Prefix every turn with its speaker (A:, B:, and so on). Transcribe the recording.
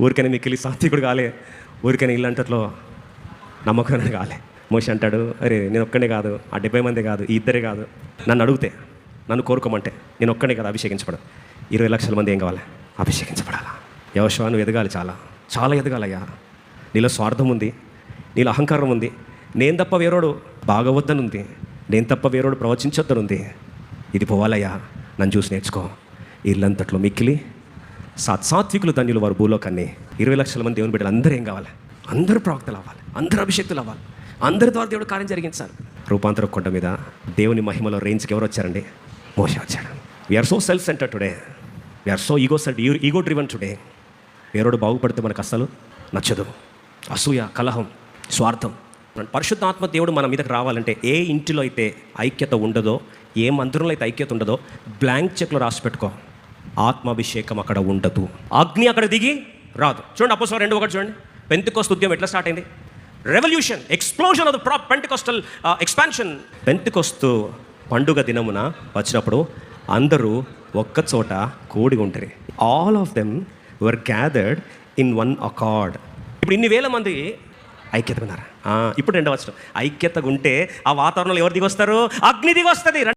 A: ఊరికైనా మిక్కిలి సాత్వికుడు కాలే. ఊరికైనా ఇల్లంటట్లో నమ్మకం కాలే. మోషి అంటాడు అరే నేను ఒక్కడే కాదు ఆ డెబ్బై మంది కాదు ఈ ఇద్దరే కాదు. నన్ను అడిగితే నన్ను కోరుకోమంటే నేను ఒక్కడే కాదు అభిషేకించబడదు ఇరవై లక్షల మంది ఏం కావాలి? అభిషేకించబడాలా? యవశవా నువ్వు ఎదగాలి చాలా. చాలా ఎదగాలయ్యా. నీలో స్వార్థం ఉంది నీలో అహంకారం ఉంది. నేను తప్ప వేరోడు బాగవద్దని ఉంది నేను తప్ప వేరోడు ప్రవచించొద్దనుంది. ఇది పోవాలయ్యా. నన్ను చూసి నేర్చుకో. ఇల్లంతట్లో మిక్కిలి సాత్వికులు ధన్యులు వారు భూలోకాన్ని. ఇరవై లక్షల మంది దేవుని బిడ్డలు అందరూ ఏం కావాలి? అందరూ ప్రవక్తలు అవ్వాలి. అందరూ అభిషక్తులు అవ్వాలి. అందరి ద్వారా దేవుడు కార్యం జరిగించాలి రూపాంతర కొండ మీద దేవుని మహిమలో రేంజ్కి ఎవరు వచ్చారండి? మోస వచ్చాడు. We are so self centre today we are so ego centre ego driven today వేరోడు బాగుపడితే మనకు అస్సలు నచ్చదు. అసూయ కలహం స్వార్థం. పరిశుద్ధాత్మ దేవుడు మన మీదకి రావాలంటే ఏ ఇంటిలో అయితే ఐక్యత ఉండదో ఏ మందిరంలో అయితే ఐక్యత ఉండదో బ్లాంక్ చెక్లో రాసి పెట్టుకో. ఆత్మాభిషేకం అక్కడ ఉండదు. అగ్ని అక్కడ దిగి రాదు. చూడండి అపోస రెండు ఒకటి చూడండి. పెంతికోస్తు ఉద్యమం ఎట్లా స్టార్ట్ అయింది? రెవల్యూషన్ ఎక్స్ప్లోజన్ ఆఫ్ ద ప్రా పెంటికోస్టల్ ఎక్స్పాన్షన్ పెంతికొస్తు పండుగ దినమున వచ్చినప్పుడు అందరూ ఒక్క చోట కూడి ఉంటారు all of them were gathered in one accord ఇప్పుడు ఇన్ని వేల మంది ఐక్యతగా ఉన్నారు. ఆ, ఇప్పుడు రెండవ వచ్చిన ఐక్యతగా ఉంటే ఆ వాతావరణంలో ఎవరు దిగొస్తారు? అగ్ని దిగొస్తుంది.